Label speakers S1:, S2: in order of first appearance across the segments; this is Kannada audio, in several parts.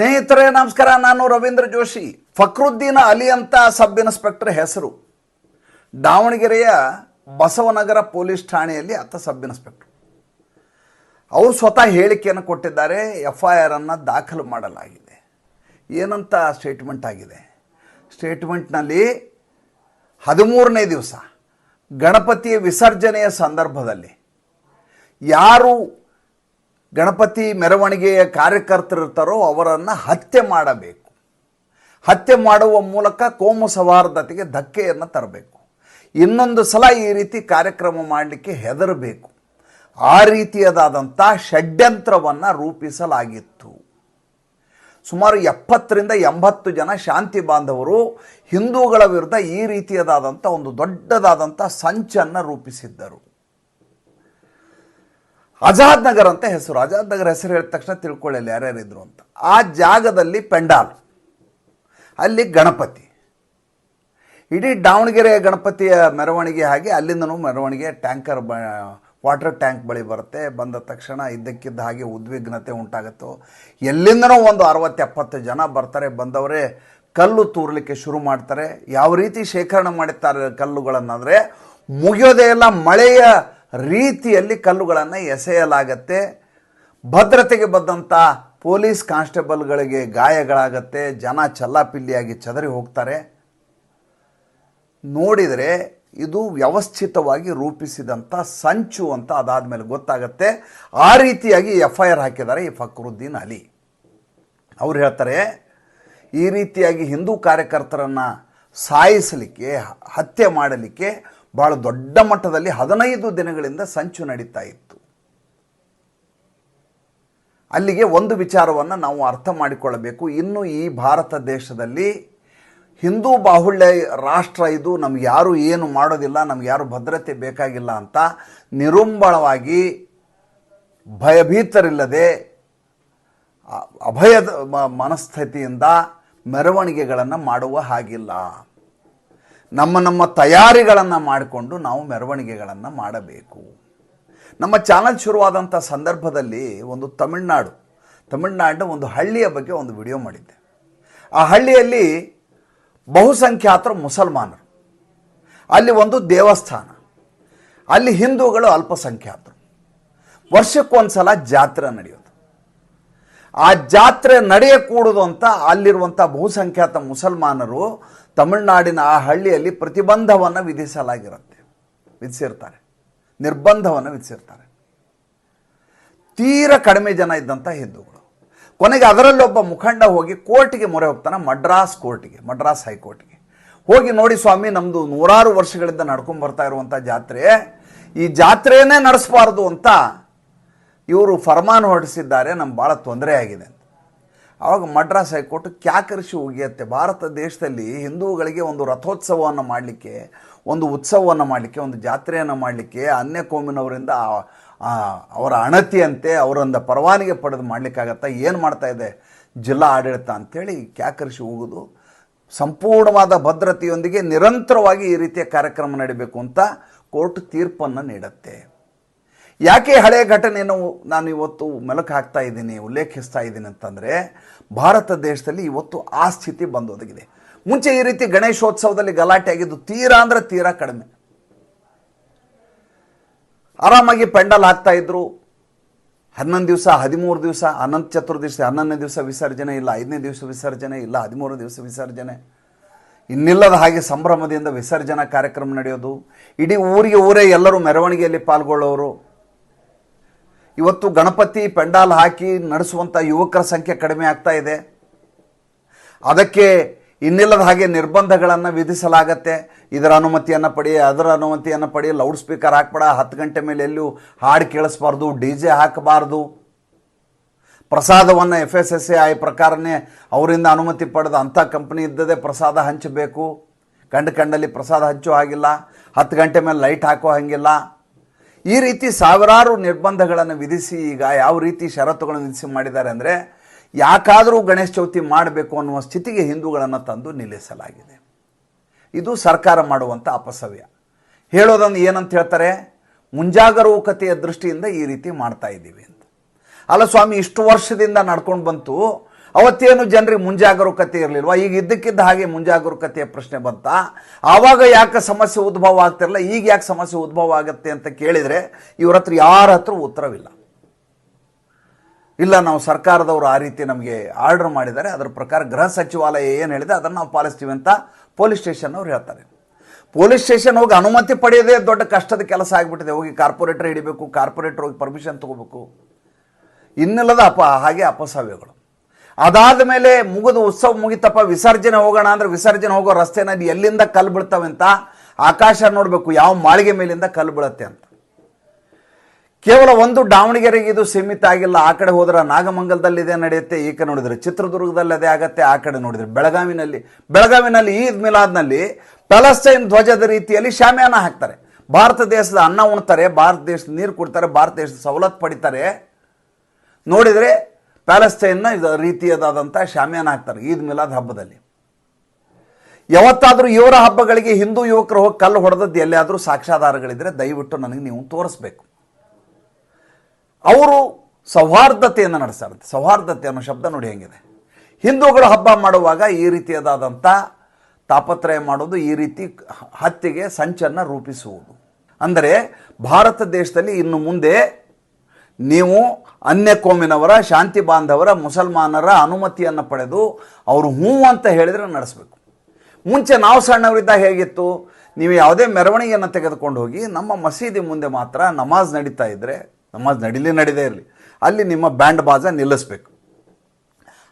S1: ಸ್ನೇಹಿತರೇ, ನಮಸ್ಕಾರ. ನಾನು ರವೀಂದ್ರ ಜೋಶಿ. ಫಕ್ರುದ್ದೀನ್ ಅಲಿ ಅಂತ ಸಬ್ ಇನ್ಸ್ಪೆಕ್ಟರ್ ಹೆಸರು. ದಾವಣಗೆರೆಯ ಬಸವನಗರ ಪೊಲೀಸ್ ಠಾಣೆಯಲ್ಲಿ ಆತ ಸಬ್ ಇನ್ಸ್ಪೆಕ್ಟರ್. ಅವರು ಸ್ವತಃ ಹೇಳಿಕೆಯನ್ನು ಕೊಟ್ಟಿದ್ದಾರೆ ಎಫ್ ಐ ಆರನ್ನು ದಾಖಲು ಮಾಡಲಾಗಿದೆ. ಏನಂತ ಸ್ಟೇಟ್ಮೆಂಟ್ ಆಗಿದೆ? ಸ್ಟೇಟ್ಮೆಂಟ್ನಲ್ಲಿ ಹದಿಮೂರನೇ ದಿವಸ ಗಣಪತಿಯ ವಿಸರ್ಜನೆಯ ಸಂದರ್ಭದಲ್ಲಿ ಯಾರು ಗಣಪತಿ ಮೆರವಣಿಗೆಯ ಕಾರ್ಯಕರ್ತರಿರ್ತಾರೋ ಅವರನ್ನು ಹತ್ಯೆ ಮಾಡಬೇಕು. ಹತ್ಯೆ ಮಾಡುವ ಮೂಲಕ ಕೋಮು ಸೌಹಾರ್ದತೆಗೆ ಧಕ್ಕೆಯನ್ನು ತರಬೇಕು. ಇನ್ನೊಂದು ಸಲ ಈ ರೀತಿ ಕಾರ್ಯಕ್ರಮ ಮಾಡಲಿಕ್ಕೆ ಹೆದರಬೇಕು. ಆ ರೀತಿಯದಾದಂಥ ಷಡ್ಯಂತ್ರವನ್ನು ರೂಪಿಸಲಾಗಿತ್ತು. ಸುಮಾರು ಎಪ್ಪತ್ತರಿಂದ ಎಂಬತ್ತು ಜನ ಶಾಂತಿ ಬಾಂಧವರು ಹಿಂದೂಗಳ ವಿರುದ್ಧ ಈ ರೀತಿಯದಾದಂಥ ಒಂದು ದೊಡ್ಡದಾದಂಥ ಸಂಚನ್ನು ರೂಪಿಸಿದ್ದರು. ಆಜಾದ್ ನಗರ್ ಅಂತ ಹೆಸರು. ಅಜಾದ್ ನಗರ್ ಹೆಸರು ಹೇಳಿದ ತಕ್ಷಣ ತಿಳ್ಕೊಳ್ಳಿಲ್ಲ ಯಾರ್ಯಾರಿದ್ರು ಅಂತ. ಆ ಜಾಗದಲ್ಲಿ ಪೆಂಡಾಲ್, ಅಲ್ಲಿ ಗಣಪತಿ. ಇಡೀ ದಾವಣಗೆರೆ ಗಣಪತಿಯ ಮೆರವಣಿಗೆ ಹಾಗೆ ಅಲ್ಲಿಂದನೂ ಮೆರವಣಿಗೆ, ಟ್ಯಾಂಕರ್ ಬ, ವಾಟರ್ ಟ್ಯಾಂಕ್ ಬಳಿ ಬರುತ್ತೆ. ಬಂದ ತಕ್ಷಣ ಇದ್ದಕ್ಕಿದ್ದ ಹಾಗೆ ಉದ್ವಿಗ್ನತೆ ಉಂಟಾಗುತ್ತೋ. ಎಲ್ಲಿಂದನೋ ಒಂದು ಅರವತ್ತು ಎಪ್ಪತ್ತು ಜನ ಬರ್ತಾರೆ. ಬಂದವರೇ ಕಲ್ಲು ತೂರಲಿಕ್ಕೆ ಶುರು ಮಾಡ್ತಾರೆ. ಯಾವ ರೀತಿ ಶೇಖರಣೆ ಮಾಡುತ್ತಾರೆ ಕಲ್ಲುಗಳನ್ನಾದರೆ, ಮುಗಿಯೋದೇ ಇಲ್ಲ, ಮಳೆಯ ರೀತಿಯಲ್ಲಿ ಕಲ್ಲುಗಳನ್ನು ಎಸೆಯಲಾಗತ್ತೆ. ಭದ್ರತೆಗೆ ಬಂದಂಥ ಪೊಲೀಸ್ ಕಾನ್ಸ್ಟೇಬಲ್ಗಳಿಗೆ ಗಾಯಗಳಾಗತ್ತೆ. ಜನ ಚಲ್ಲಾಪಿಲ್ಲಿಯಾಗಿ ಚದರಿ ಹೋಗ್ತಾರೆ. ನೋಡಿದರೆ ಇದು ವ್ಯವಸ್ಥಿತವಾಗಿ ರೂಪಿಸಿದಂಥ ಸಂಚು ಅಂತ ಅದಾದ ಮೇಲೆ ಗೊತ್ತಾಗತ್ತೆ. ಆ ರೀತಿಯಾಗಿ ಎಫ್ ಐ ಆರ್ ಹಾಕಿದ್ದಾರೆ ಈ ಫಕ್ರುದ್ದೀನ್ ಅಲಿ. ಅವ್ರು ಹೇಳ್ತಾರೆ, ಈ ರೀತಿಯಾಗಿ ಹಿಂದೂ ಕಾರ್ಯಕರ್ತರನ್ನು ಸಾಯಿಸಲಿಕ್ಕೆ, ಹತ್ಯೆ ಮಾಡಲಿಕ್ಕೆ ಭಾಳ ದೊಡ್ಡ ಮಟ್ಟದಲ್ಲಿ ಹದಿನೈದು ದಿನಗಳಿಂದ ಸಂಚು ನಡೀತಾ ಇತ್ತು. ಅಲ್ಲಿಗೆ ಒಂದು ವಿಚಾರವನ್ನು ನಾವು ಅರ್ಥ ಮಾಡಿಕೊಳ್ಳಬೇಕು. ಇನ್ನು ಈ ಭಾರತ ದೇಶದಲ್ಲಿ ಹಿಂದೂ ಬಾಹುಳ್ಯ ರಾಷ್ಟ್ರ ಇದು, ನಮ್ಗೆ ಯಾರು ಏನು ಮಾಡೋದಿಲ್ಲ, ನಮ್ಗೆ ಯಾರು ಭದ್ರತೆ ಬೇಕಾಗಿಲ್ಲ ಅಂತ ನಿರುಂಬಳವಾಗಿ ಭಯಭೀತರಿಲ್ಲದೆ ಅಭಯದ ಮನಸ್ಥಿತಿಯಿಂದ ಮೆರವಣಿಗೆಗಳನ್ನು ಮಾಡುವ ಹಾಗಿಲ್ಲ. ನಮ್ಮ ನಮ್ಮ ತಯಾರಿಗಳನ್ನು ಮಾಡಿಕೊಂಡು ನಾವು ಮೆರವಣಿಗೆಗಳನ್ನು ಮಾಡಬೇಕು. ನಮ್ಮ ಚಾನಲ್ ಶುರುವಾದಂಥ ಸಂದರ್ಭದಲ್ಲಿ ಒಂದು ತಮಿಳ್ನಾಡು, ತಮಿಳ್ನಾಡಿನ ಒಂದು ಹಳ್ಳಿಯ ಬಗ್ಗೆ ಒಂದು ವಿಡಿಯೋ ಮಾಡಿದ್ದೆ. ಆ ಹಳ್ಳಿಯಲ್ಲಿ ಬಹುಸಂಖ್ಯಾತರು ಮುಸಲ್ಮಾನರು. ಅಲ್ಲಿ ಒಂದು ದೇವಸ್ಥಾನ, ಅಲ್ಲಿ ಹಿಂದೂಗಳು ಅಲ್ಪಸಂಖ್ಯಾತರು. ವರ್ಷಕ್ಕೊಂದು ಸಲ ಜಾತ್ರೆ ನಡೆಯೋದು. ಆ ಜಾತ್ರೆ ನಡೆಯಕೂಡದು ಅಂತ ಅಲ್ಲಿರುವಂಥ ಬಹುಸಂಖ್ಯಾತ ಮುಸಲ್ಮಾನರು ತಮಿಳುನಾಡಿನ ಆ ಹಳ್ಳಿಯಲ್ಲಿ ಪ್ರತಿಬಂಧವನ್ನು ವಿಧಿಸಲಾಗಿರುತ್ತೆ. ವಿಧಿಸಿರ್ತಾರೆ. ನಿರ್ಬಂಧವನ್ನು ವಿಧಿಸಿರ್ತಾರೆ. ತೀರ ಕಡಿಮೆ ಜನ ಇದ್ದಂಥ ಹಿಂದೂಗಳು. ಕೊನೆಗೆ ಅದರಲ್ಲೊಬ್ಬ ಮುಖಂಡ ಹೋಗಿ ಕೋರ್ಟಿಗೆ ಮೊರೆ ಹೋಗ್ತಾನೆ, ಮಡ್ರಾಸ್ ಕೋರ್ಟಿಗೆ, ಮಡ್ರಾಸ್ ಹೈಕೋರ್ಟಿಗೆ. ಹೋಗಿ ನೋಡಿ ಸ್ವಾಮಿ ನಮ್ಮದು ನೂರಾರು ವರ್ಷಗಳಿಂದ ನಡ್ಕೊಂಡು ಬರ್ತಾ ಇರುವಂಥ ಜಾತ್ರೆ, ಈ ಜಾತ್ರೆಯೇ ನಡೆಸಬಾರ್ದು ಅಂತ ಇವರು ಫರ್ಮಾನ್ ಹೊರಡಿಸಿದ್ದಾರೆ, ನಮ್ಗೆ ಭಾಳ ತೊಂದರೆ ಆಗಿದೆ ಆವಾಗ ಮಡ್ರಾಸ್ ಹೈಕೋರ್ಟ್ ಕ್ಯಾಕರಿಸಿ ಉಗಿಯತ್ತೆ ಭಾರತ ದೇಶದಲ್ಲಿ ಹಿಂದೂಗಳಿಗೆ ಒಂದು ರಥೋತ್ಸವವನ್ನು ಮಾಡಲಿಕ್ಕೆ, ಒಂದು ಉತ್ಸವವನ್ನು ಮಾಡಲಿಕ್ಕೆ, ಒಂದು ಜಾತ್ರೆಯನ್ನು ಮಾಡಲಿಕ್ಕೆ, ಅನ್ಯ ಕೋಮಿನವರಿಂದ ಅವರ ಅಣತಿಯಂತೆ ಅವರಿಂದ ಪರವಾನಿಗೆ ಪಡೆದು ಮಾಡಲಿಕ್ಕಾಗತ್ತಾ? ಏನು ಮಾಡ್ತಾ ಇದೆ? ಜಿಲ್ಲಾ ಆಡಳಿತ ಅಂಥೇಳಿ ಕ್ಯಾಕರಿಸಿ ಹೋಗೋದು. ಸಂಪೂರ್ಣವಾದ ಭದ್ರತೆಯೊಂದಿಗೆ ನಿರಂತರವಾಗಿ ಈ ರೀತಿಯ ಕಾರ್ಯಕ್ರಮ ನಡೀಬೇಕು ಅಂತ ಕೋರ್ಟ್ ತೀರ್ಪನ್ನು ನೀಡುತ್ತೆ. ಯಾಕೆ ಹಳೆಯ ಘಟನೆಯನ್ನು ನಾನು ಇವತ್ತು ಮೆಲುಕು ಹಾಕ್ತಾ ಇದ್ದೀನಿ, ಉಲ್ಲೇಖಿಸ್ತಾ ಇದ್ದೀನಿ ಅಂತಂದರೆ, ಭಾರತ ದೇಶದಲ್ಲಿ ಇವತ್ತು ಆ ಸ್ಥಿತಿ ಬಂದೊದಗಿದೆ ಮುಂಚೆ ಈ ರೀತಿ ಗಣೇಶೋತ್ಸವದಲ್ಲಿ ಗಲಾಟೆ ಆಗಿದ್ದು ತೀರಾ ಅಂದರೆ ತೀರಾ ಕಡಿಮೆ. ಆರಾಮಾಗಿ ಪೆಂಡಲ್ ಹಾಕ್ತಾ ಇದ್ರು. ಹನ್ನೊಂದು ದಿವಸ, ಹದಿಮೂರು ದಿವಸ, ಅನಂತ ಚತುರ್ದಶಿ ಹನ್ನೊಂದನೇ ದಿವಸ ವಿಸರ್ಜನೆ ಇಲ್ಲ, ಐದನೇ ದಿವಸ ವಿಸರ್ಜನೆ ಇಲ್ಲ, ಹದಿಮೂರು ದಿವಸ ವಿಸರ್ಜನೆ. ಇನ್ನಿಲ್ಲದ ಹಾಗೆ ಸಂಭ್ರಮದಿಂದ ವಿಸರ್ಜನಾ ಕಾರ್ಯಕ್ರಮ ನಡೆಯೋದು. ಇಡೀ ಊರಿಗೆ ಊರೇ ಎಲ್ಲರೂ ಮೆರವಣಿಗೆಯಲ್ಲಿ ಪಾಲ್ಗೊಳ್ಳೋರು. ಇವತ್ತು ಗಣಪತಿ ಪೆಂಡಾಲ್ ಹಾಕಿ ನಡೆಸುವಂಥ ಯುವಕರ ಸಂಖ್ಯೆ ಕಡಿಮೆ ಆಗ್ತಾ ಇದೆ. ಅದಕ್ಕೆ ಇನ್ನಿಲ್ಲದ ಹಾಗೆ ನಿರ್ಬಂಧಗಳನ್ನು ವಿಧಿಸಲಾಗತ್ತೆ. ಇದರ ಅನುಮತಿಯನ್ನು ಪಡಿ, ಅದರ ಅನುಮತಿಯನ್ನು ಪಡಿ, ಲೌಡ್ ಸ್ಪೀಕರ್ ಹಾಕ್ಬೇಡ, ಹತ್ತು ಗಂಟೆ ಮೇಲೆ ಎಲ್ಲೂ ಹಾಡು ಕೇಳಿಸ್ಬಾರ್ದು, ಡಿ ಜೆ ಹಾಕಬಾರ್ದು. ಪ್ರಸಾದವನ್ನು F S S A I ಪ್ರಕಾರನೇ ಅವರಿಂದ ಅನುಮತಿ ಪಡೆದ ಅಂಥ ಕಂಪ್ನಿ ಇದ್ದದೆ ಪ್ರಸಾದ ಹಂಚಬೇಕು. ಕಂಡು ಕಂಡಲ್ಲಿ ಪ್ರಸಾದ ಹಂಚೋ ಹಾಗಿಲ್ಲ. ಹತ್ತು ಗಂಟೆ ಮೇಲೆ ಲೈಟ್ ಹಾಕೋ ಹಾಗಿಲ್ಲ. ಈ ರೀತಿ ಸಾವಿರಾರು ನಿರ್ಬಂಧಗಳನ್ನು ವಿಧಿಸಿ ಈಗ ಯಾವ ರೀತಿ ಷರತ್ತುಗಳನ್ನು ವಿಧಿಸಿ ಮಾಡಿದ್ದಾರೆ ಅಂದರೆ ಯಾಕಾದರೂ ಗಣೇಶ ಚೌತಿ ಮಾಡಬೇಕು ಅನ್ನುವ ಸ್ಥಿತಿಗೆ ಹಿಂದೂಗಳನ್ನು ತಂದು ನಿಲ್ಲಿಸಲಾಗಿದೆ. ಇದು ಸರ್ಕಾರ ಮಾಡುವಂಥ ಅಪಸವ್ಯ. ಹೇಳೋದನ್ನು ಏನಂತ ಹೇಳ್ತಾರೆ? ಮುಂಜಾಗರೂಕತೆಯ ದೃಷ್ಟಿಯಿಂದ ಈ ರೀತಿ ಮಾಡ್ತಾ ಇದ್ದೀವಿ ಅಂತ. ಅಲ್ಲ ಸ್ವಾಮಿ, ಇಷ್ಟು ವರ್ಷದಿಂದ ನಡ್ಕೊಂಡು ಬಂತು ಅವತ್ತೇನು ಜನರಿಗೆ ಮುಂಜಾಗರೂಕತೆ ಇರಲಿಲ್ವಾ? ಈಗ ಇದ್ದಕ್ಕಿದ್ದ ಹಾಗೆ ಮುಂಜಾಗರೂಕತೆಯ ಪ್ರಶ್ನೆ ಬಂತ, ಆವಾಗ ಯಾಕೆ ಸಮಸ್ಯೆ ಉದ್ಭವ ಆಗ್ತಿರಲ್ಲ ಈಗ ಯಾಕೆ ಸಮಸ್ಯೆ ಉದ್ಭವ ಆಗುತ್ತೆ ಅಂತ ಕೇಳಿದರೆ, ಇವ್ರ ಹತ್ರ ಯಾರ ಹತ್ರ ಉತ್ತರವಿಲ್ಲ. ಇಲ್ಲ, ನಾವು ಸರ್ಕಾರದವರು ಆ ರೀತಿ ನಮಗೆ ಆರ್ಡರ್ ಮಾಡಿದ್ದಾರೆ, ಅದರ ಪ್ರಕಾರ ಗೃಹ ಸಚಿವಾಲಯ ಏನು ಹೇಳಿದೆ, ಅದನ್ನು ನಾವು ಪಾಲಿಸ್ತೀವಿ ಅಂತ ಪೊಲೀಸ್ ಸ್ಟೇಷನ್ ಅವ್ರು ಹೇಳ್ತಾರೆ. ಪೊಲೀಸ್ ಸ್ಟೇಷನ್ ಹೋಗಿ ಅನುಮತಿ ಪಡೆಯೋದೇ ದೊಡ್ಡ ಕಷ್ಟದ ಕೆಲಸ ಆಗಿಬಿಟ್ಟಿದೆ, ಹೋಗಿ ಕಾರ್ಪೊರೇಟರ್ ಹಿಡಿಬೇಕು, ಕಾರ್ಪೊರೇಟರ್ ಹೋಗಿ ಪರ್ಮಿಷನ್ ತಗೋಬೇಕು. ಇನ್ನಿಲ್ಲದ ಅಪ, ಹಾಗೆ ಅಪಸವ್ಯಗಳು. ಅದಾದ ಮೇಲೆ ಮುಗಿದು ಉತ್ಸವ ಮುಗಿತಪ್ಪ, ವಿಸರ್ಜನೆ ಹೋಗೋಣ ಅಂದ್ರೆ ವಿಸರ್ಜನೆ ಹೋಗೋ ರಸ್ತೆನಲ್ಲಿ ಎಲ್ಲಿಂದ ಕಲ್ಲು ಬೀಳ್ತವೆ ಅಂತ ಆಕಾಶ ನೋಡಬೇಕು, ಯಾವ ಮಾಳಿಗೆ ಮೇಲಿಂದ ಕಲ್ಲು ಬೀಳುತ್ತೆ ಅಂತ. ಕೇವಲ ಒಂದು ದಾವಣಗೆರೆಗೆ ಇದು ಸೀಮಿತ ಆಗಿಲ್ಲ, ಆ ಕಡೆ ಹೋದ್ರೆ ನಾಗಮಂಗಲದಲ್ಲಿ ಇದೇ ನಡೆಯುತ್ತೆ, ಈ ಕಡೆ ನೋಡಿದ್ರೆ ಚಿತ್ರದುರ್ಗದಲ್ಲಿ ಅದೇ ಆಗತ್ತೆ, ಆ ಕಡೆ ನೋಡಿದ್ರೆ. ಬೆಳಗಾವಿನಲ್ಲಿ ಬೆಳಗಾವಿನಲ್ಲಿ ಈದ್ ಮಿಲಾದ್ನಲ್ಲಿ ಪ್ಯಾಲೆಸ್ಟೈನ್ ಧ್ವಜದ ರೀತಿಯಲ್ಲಿ ಶಾಮಿಯಾನ ಹಾಕ್ತಾರೆ. ಭಾರತ ದೇಶದ ಅನ್ನ ಉಣ್ತಾರೆ, ಭಾರತ ದೇಶದ ನೀರು ಕೊಡ್ತಾರೆ, ಭಾರತ ದೇಶದ ಸವಲತ್ತು ಪಡಿತಾರೆ. ನೋಡಿದರೆ ಪ್ಯಾಲೆಸ್ತೈನ್ನ ಇದು ರೀತಿಯದಾದಂಥ ಶಾಮಿಯಾನ ಹಾಕ್ತಾರೆ ಈದ್ ಮಿಲಾದ್ ಹಬ್ಬದಲ್ಲಿ. ಯಾವತ್ತಾದರೂ ಇವರ ಹಬ್ಬಗಳಿಗೆ ಹಿಂದೂ ಯುವಕರು ಹೋಗಿ ಕಲ್ಲು ಹೊಡೆದದ್ದು ಎಲ್ಲಿಯಾದರೂ ಸಾಕ್ಷ್ಯಾಧಾರಗಳಿದ್ರೆ ದಯವಿಟ್ಟು ನನಗೆ ನೀವು ತೋರಿಸ್ಬೇಕು. ಅವರು ಸೌಹಾರ್ದತೆಯನ್ನು ನಡೆಸ್ತಾರೆ. ಸೌಹಾರ್ದತೆ ಅನ್ನೋ ಶಬ್ದ ನೋಡಿ ಹೆಂಗಿದೆ. ಹಿಂದೂಗಳು ಹಬ್ಬ ಮಾಡುವಾಗ ಈ ರೀತಿಯದಾದಂಥ ತಾಪತ್ರಯ ಮಾಡೋದು ಈ ರೀತಿ ಹತ್ಯೆಗೆ ಸಂಚನ್ನು ರೂಪಿಸುವುದು. ಅಂದರೆ ಭಾರತ ದೇಶದಲ್ಲಿ ಇನ್ನು ಮುಂದೆ ನೀವು ಅನ್ಯ ಕೋಮಿನವರ ಶಾಂತಿ ಬಾಂಧವರ, ಮುಸಲ್ಮಾನರ ಅನುಮತಿಯನ್ನು ಪಡೆದು ಅವರು ಹ್ಞೂ ಅಂತ ಹೇಳಿದರೆ ನಡೆಸಬೇಕು. ಮುಂಚೆ ನಾವು ಸಣ್ಣವರಿದ್ದಾಗ ಹೇಗಿತ್ತು? ನೀವು ಯಾವುದೇ ಮೆರವಣಿಗೆಯನ್ನು ತೆಗೆದುಕೊಂಡು ಹೋಗಿ ನಮ್ಮ ಮಸೀದಿ ಮುಂದೆ ಮಾತ್ರ ನಮಾಜ್ ನಡೀತಾ ಇದ್ದರೆ ನಮಾಜ್ ನಡೀಲಿ ನಡೀದೇ ಇರಲಿ, ಅಲ್ಲಿ ನಿಮ್ಮ ಬ್ಯಾಂಡ್ ಬಾಜ ನಿಲ್ಲಿಸ್ಬೇಕು.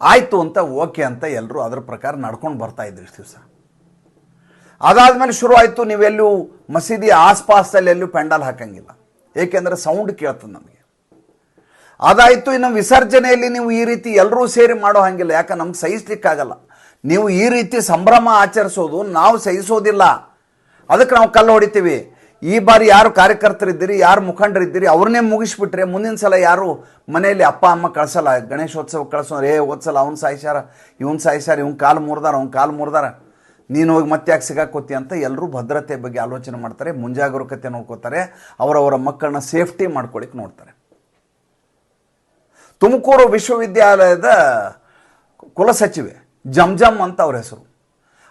S1: ಆಯಿತು ಅಂತ ಓಕೆ ಅಂತ ಎಲ್ಲರೂ ಅದರ ಪ್ರಕಾರ ನಡ್ಕೊಂಡು ಬರ್ತಾ ಇದ್ರಿ ಇಷ್ಟು ದಿವಸ. ಅದಾದಮೇಲೆ ಶುರು ಆಯಿತು ನೀವೆಲ್ಲೂ ಮಸೀದಿ ಆಸ್ಪಾಸಲ್ಲಿ ಎಲ್ಲೂ ಪೆಂಡಲ್ ಹಾಕಂಗಿಲ್ಲ. ಏಕೆಂದರೆ ಸೌಂಡ್ ಕೇಳ್ತದೆ ನಮಗೆ. ಅದಾಯಿತು, ಇನ್ನು ವಿಸರ್ಜನೆಯಲ್ಲಿ ನೀವು ಈ ರೀತಿ ಎಲ್ಲರೂ ಸೇರಿ ಮಾಡೋ ಹಾಗಿಲ್ಲ. ಯಾಕೆ, ನಮ್ಗೆ ಸಹಿಸ್ಲಿಕ್ಕಾಗಲ್ಲ. ನೀವು ಈ ರೀತಿ ಸಂಭ್ರಮ ಆಚರಿಸೋದು ನಾವು ಸಹಿಸೋದಿಲ್ಲ. ಅದಕ್ಕೆ ನಾವು ಕಲ್ಲು ಹೊಡಿತೀವಿ. ಈ ಬಾರಿ ಯಾರು ಕಾರ್ಯಕರ್ತರಿದ್ದೀರಿ, ಯಾರು ಮುಖಂಡರಿದ್ದೀರಿ, ಅವ್ರನ್ನೇ ಮುಗಿಸ್ಬಿಟ್ರೆ ಮುಂದಿನ ಸಲ ಯಾರು ಮನೆಯಲ್ಲಿ ಅಪ್ಪ, ಅಮ್ಮ ಕಳ್ಸಲ್ಲ. ಗಣೇಶೋತ್ಸವ ಕಳ್ಸೋರು ಏ ಓದ್ಸಲ್ಲ ಅವ್ನು ಸಾಯಿಸ್ಯಾರ, ಇವ್ನು ಸಾಯಿಸ್ಯಾರ, ಇವ್ನು ಕಾಲು ಮುರಿದಾರ, ಅವ್ನು ಕಾಲು ಮುರಿದಾರ. ನೀನು ಹೋಗಿ ಮತ್ತೆ ಯಾಕೆ ಸಿಗಾಕೋತಿ ಅಂತ ಎಲ್ಲರೂ ಭದ್ರತೆ ಬಗ್ಗೆ ಆಲೋಚನೆ ಮಾಡ್ತಾರೆ ಮುಂಜಾಗರೂಕತೆ ನೋಡ್ಕೋತಾರೆ, ಅವರವರ ಮಕ್ಕಳನ್ನ ಸೇಫ್ಟಿ ಮಾಡ್ಕೊಳಿಕ್ಕೆ ನೋಡ್ತಾರೆ. ತುಮಕೂರು ವಿಶ್ವವಿದ್ಯಾಲಯದ ಕುಲಸಚಿವೆ ಜಮ್ ಅಂತ ಅವ್ರ ಹೆಸರು.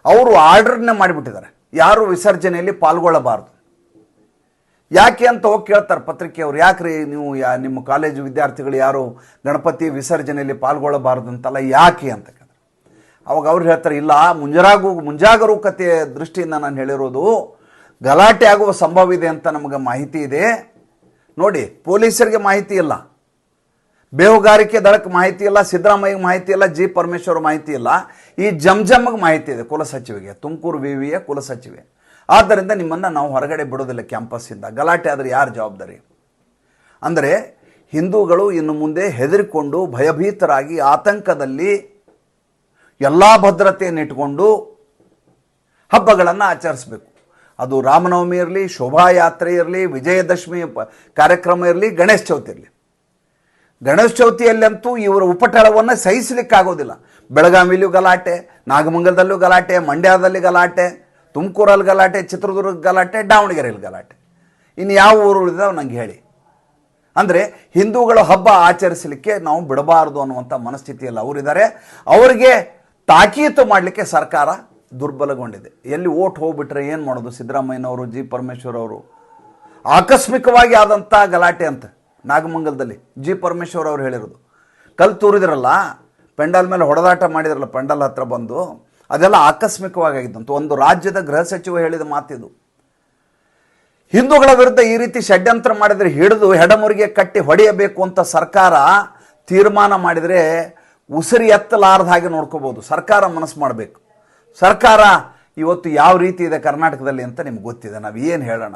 S1: ಅವರು ಆರ್ಡರ್ನೇ ಮಾಡಿಬಿಟ್ಟಿದ್ದಾರೆ. ಯಾರು ವಿಸರ್ಜನೆಯಲ್ಲಿ ಪಾಲ್ಗೊಳ್ಳಬಾರ್ದು. ಯಾಕೆ ಅಂತ ಹೋಗಿ ಕೇಳ್ತಾರೆ ಪತ್ರಿಕೆಯವರು. ಯಾಕ್ರಿ ನೀವು ಯಾ ನಿಮ್ಮ ಕಾಲೇಜು ವಿದ್ಯಾರ್ಥಿಗಳು ಯಾರು ಗಣಪತಿ ವಿಸರ್ಜನೆಯಲ್ಲಿ ಪಾಲ್ಗೊಳ್ಳಬಾರ್ದು ಅಂತಲ್ಲ, ಯಾಕೆ ಅಂತ ಕೇಳ್ತಾರೆ. ಅವಾಗ ಅವ್ರು ಹೇಳ್ತಾರೆ, ಇಲ್ಲ, ಮುಂಜಾಗು ಮುಂಜಾಗರೂಕತೆಯ ದೃಷ್ಟಿಯಿಂದ ನಾನು ಹೇಳಿರೋದು, ಗಲಾಟೆ ಆಗುವ ಸಂಭವ ಇದೆ ಅಂತ ನಮಗೆ ಮಾಹಿತಿ ಇದೆ. ನೋಡಿ, ಪೊಲೀಸರಿಗೆ ಮಾಹಿತಿ ಇಲ್ಲ. ಬೇಹುಗಾರಿಕೆ ದಳಕ್ಕೆ ಮಾಹಿತಿ ಇಲ್ಲ, ಸಿದ್ದರಾಮಯ್ಯಗೆ ಮಾಹಿತಿ ಇಲ್ಲ, ಜಿ ಪರಮೇಶ್ವರ್ ಮಾಹಿತಿ ಇಲ್ಲ. ಈ ಜಮ್ ಜಮ್ಗೆ ಮಾಹಿತಿ ಇದೆ ಕುಲಸಚಿವಿಗೆ ತುಮಕೂರು ವಿ ವಿಯ ಕುಲಸಚಿವೆ ಆದ್ದರಿಂದ ನಿಮ್ಮನ್ನು ನಾವು ಹೊರಗಡೆ ಬಿಡೋದಿಲ್ಲ ಕ್ಯಾಂಪಸ್ಸಿಂದ. ಗಲಾಟೆ ಆದರೆ ಯಾರು ಜವಾಬ್ದಾರಿ? ಅಂದರೆ ಹಿಂದೂಗಳು ಇನ್ನು ಮುಂದೆ ಹೆದರಿಕೊಂಡು, ಭಯಭೀತರಾಗಿ, ಆತಂಕದಲ್ಲಿ ಎಲ್ಲ ಭದ್ರತೆಯನ್ನು ಇಟ್ಕೊಂಡು ಹಬ್ಬಗಳನ್ನು ಆಚರಿಸಬೇಕು. ಅದು ರಾಮನವಮಿ ಇರಲಿ, ಶೋಭಾಯಾತ್ರೆ ಇರಲಿ, ವಿಜಯದಶಮಿ ಕಾರ್ಯಕ್ರಮ ಇರಲಿ, ಗಣೇಶ ಚೌತಿ ಇರಲಿ. ಗಣೇಶ ಚೌತಿಯಲ್ಲಂತೂ ಇವರ ಉಪಟಳವನ್ನು ಸಹಿಸಲಿಕ್ಕಾಗೋದಿಲ್ಲ. ಬೆಳಗಾವಿಯಲ್ಲೂ ಗಲಾಟೆ, ನಾಗಮಂಗಲದಲ್ಲೂ ಗಲಾಟೆ, ಮಂಡ್ಯದಲ್ಲಿ ಗಲಾಟೆ, ತುಮಕೂರಲ್ಲಿ ಗಲಾಟೆ ಚಿತ್ರದುರ್ಗ ಗಲಾಟೆ, ದಾವಣಗೆರೆಯಲ್ಲಿ ಗಲಾಟೆ. ಇನ್ನು ಯಾವ ಊರು ಉಳಿದಾವೆ ನಂಗೆ ಹೇಳಿ. ಅಂದರೆ ಹಿಂದೂಗಳ ಹಬ್ಬ ಆಚರಿಸಲಿಕ್ಕೆ ನಾವು ಬಿಡಬಾರದು ಅನ್ನುವಂಥ ಮನಸ್ಥಿತಿಯಲ್ಲಿ ಅವರಿದ್ದಾರೆ. ಅವರಿಗೆ ತಾಕೀತು ಮಾಡಲಿಕ್ಕೆ ಸರ್ಕಾರ ದುರ್ಬಲಗೊಂಡಿದೆ. ಎಲ್ಲಿ ಓಟ್ ಹೋಗ್ಬಿಟ್ರೆ ಏನು ಮಾಡೋದು ಸಿದ್ದರಾಮಯ್ಯನವರು, ಜಿ ಪರಮೇಶ್ವರ್ ಅವರು ಆಕಸ್ಮಿಕವಾಗಿ ಆದಂಥ ಗಲಾಟೆ ಅಂತ. ನಾಗಮಂಗಲದಲ್ಲಿ ಜಿ ಪರಮೇಶ್ವರ್ ಅವರು ಹೇಳಿರೋದು. ಕಲ್ ತೂರಿದ್ರಲ್ಲ, ಪೆಂಡಾಲ್ ಮೇಲೆ ಹೊಡೆದಾಟ ಮಾಡಿದ್ರಲ್ಲ, ಪೆಂಡಾಲ್ ಹತ್ರ ಬಂದು, ಅದೆಲ್ಲ ಆಕಸ್ಮಿಕವಾಗಿ ಆಗಿದ್ದಂತ ಒಂದು ರಾಜ್ಯದ ಗೃಹ ಸಚಿವ ಹೇಳಿದ ಮಾತಿದು. ಹಿಂದೂಗಳ ವಿರುದ್ಧ ಈ ರೀತಿ ಷಡ್ಯಂತ್ರ ಮಾಡಿದರೆ ಹಿಡಿದು ಹೆಡಮುರಿಗೆ ಕಟ್ಟಿ ಹೊಡೆಯಬೇಕು ಅಂತ ಸರ್ಕಾರ ತೀರ್ಮಾನ ಮಾಡಿದರೆ ಉಸಿರಿ ಎತ್ತಲಾರದ ಹಾಗೆ ನೋಡ್ಕೋಬೋದು. ಸರ್ಕಾರ ಮನಸ್ಸು ಮಾಡಬೇಕು. ಸರ್ಕಾರ ಇವತ್ತು ಯಾವ ರೀತಿ ಇದೆ ಕರ್ನಾಟಕದಲ್ಲಿ ಅಂತ ನಿಮ್ಗೆ ಗೊತ್ತಿದೆ. ನಾವು ಏನು ಹೇಳೋಣ?